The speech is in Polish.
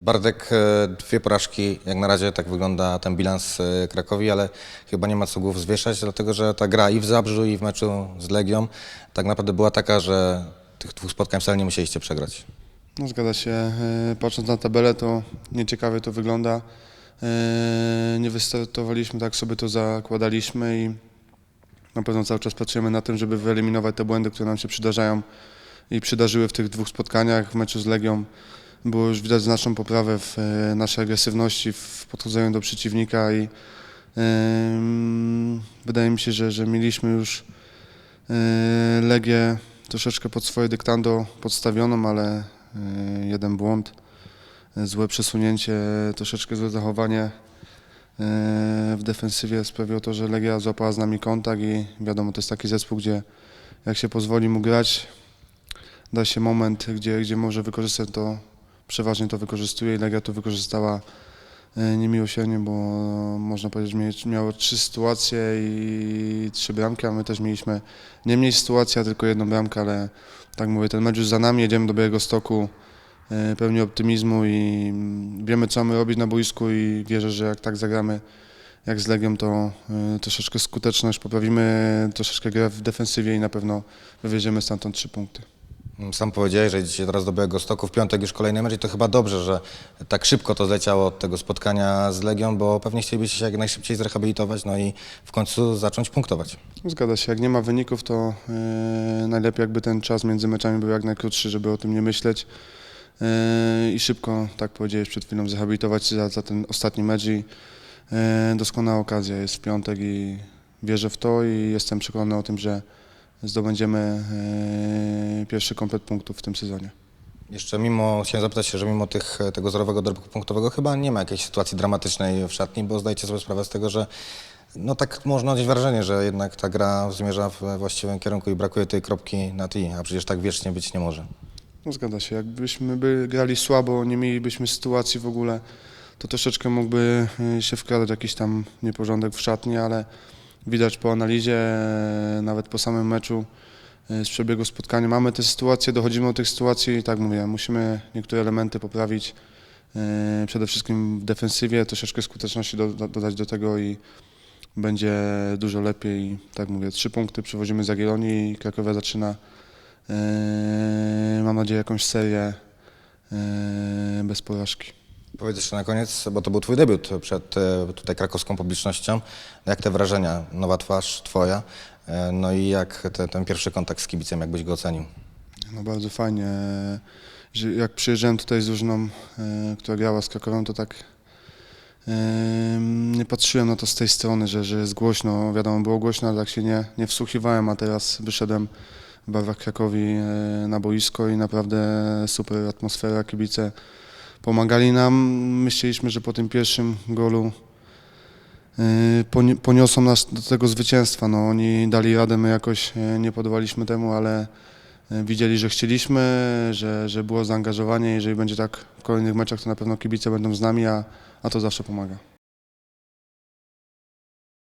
Bartek, e, dwie porażki, jak na razie tak wygląda ten bilans e, Krakowi, ale chyba nie ma co głów zwieszać, dlatego że ta gra i w Zabrzu, i w meczu z Legią tak naprawdę była taka, że tych dwóch spotkań wcale nie musieliście przegrać. No zgadza się. E, Patrząc na tabelę, to nieciekawie to wygląda. Nie wystartowaliśmy tak, sobie to zakładaliśmy i na pewno cały czas pracujemy na tym, żeby wyeliminować te błędy, które nam się przydarzają i przydarzyły w tych dwóch spotkaniach. W meczu z Legią było już widać znaczną poprawę w e, naszej agresywności, w podchodzeniu do przeciwnika i wydaje mi się, że, że mieliśmy już e, Legię troszeczkę pod swoje dyktando podstawioną, ale e, jeden błąd, złe przesunięcie, troszeczkę złe zachowanie w defensywie sprawiło to, że Legia złapała z nami kontakt i wiadomo, to jest taki zespół, gdzie jak się pozwoli mu grać, da się moment, gdzie, gdzie może wykorzystać to, przeważnie to wykorzystuje i Legia to wykorzystała e, niemiłosiernie, bo można powiedzieć, miało trzy sytuacje i trzy bramki, a my też mieliśmy nie mniej sytuacji, a tylko jedną bramkę, ale tak mówię, ten mecz już za nami, jedziemy do Białego Stoku e, pełni optymizmu i mm, wiemy, co mamy robić na boisku i wierzę, że jak tak zagramy jak z Legią, to e, troszeczkę skuteczność poprawimy, troszeczkę grę w defensywie i na pewno wywieziemy stamtąd trzy punkty. Sam powiedziałeś, że idziecie teraz do Białego Stoku, w piątek już kolejny mecz i to chyba dobrze, że tak szybko to zleciało od tego spotkania z Legią, bo pewnie chcielibyście się jak najszybciej zrehabilitować, no i w końcu zacząć punktować. Zgadza się, jak nie ma wyników, to e, najlepiej jakby ten czas między meczami był jak najkrótszy, żeby o tym nie myśleć e, i szybko, tak powiedziałeś przed chwilą, zrehabilitować się za, za ten ostatni mecz i e, doskonała okazja jest w piątek i wierzę w to i jestem przekonany o tym, że zdobędziemy e, pierwszy komplet punktów w tym sezonie. Jeszcze mimo, chciałem zapytać się, że mimo tych, tego zerowego dorobku punktowego chyba nie ma jakiejś sytuacji dramatycznej w szatni, bo zdajecie sobie sprawę z tego, że no tak można odnieść wrażenie, że jednak ta gra zmierza we właściwym kierunku i brakuje tej kropki na i, a przecież tak wiecznie być nie może. No zgadza się. Jakbyśmy by grali słabo, nie mielibyśmy sytuacji w ogóle, to troszeczkę mógłby y, się wkradać jakiś tam nieporządek w szatni, ale widać po analizie, e, nawet po samym meczu e, z przebiegu spotkania, mamy te sytuacje, dochodzimy do tych sytuacji i tak mówię, musimy niektóre elementy poprawić. e, Przede wszystkim w defensywie, troszeczkę skuteczności do, do, dodać do tego i będzie dużo lepiej. Tak mówię, trzy punkty przywozimy z Jagiellonii i Krakowia zaczyna mam nadzieję jakąś serię bez porażki. Powiedz jeszcze na koniec, bo to był twój debiut przed e, tutaj krakowską publicznością. Jak te wrażenia, nowa twarz twoja, e, no i jak te, ten pierwszy kontakt z kibicem, jak byś go ocenił? No bardzo fajnie. jak przyjeżdżałem tutaj z drużyną, eee, która grała z Krakowem, to tak nie patrzyłem na to z tej strony, że, że jest głośno. Wiadomo, było głośno, ale tak się nie, nie wsłuchiwałem, a teraz wyszedłem w barwach Krakowi na boisko i naprawdę super atmosfera, kibice pomagali nam. Myśleliśmy, że po tym pierwszym golu poni- poniosą nas do tego zwycięstwa. No, oni dali radę, my jakoś e, nie podobaliśmy temu, ale e, widzieli, że chcieliśmy, że, że było zaangażowanie. Jeżeli będzie tak w kolejnych meczach, to na pewno kibice będą z nami, a, a to zawsze pomaga.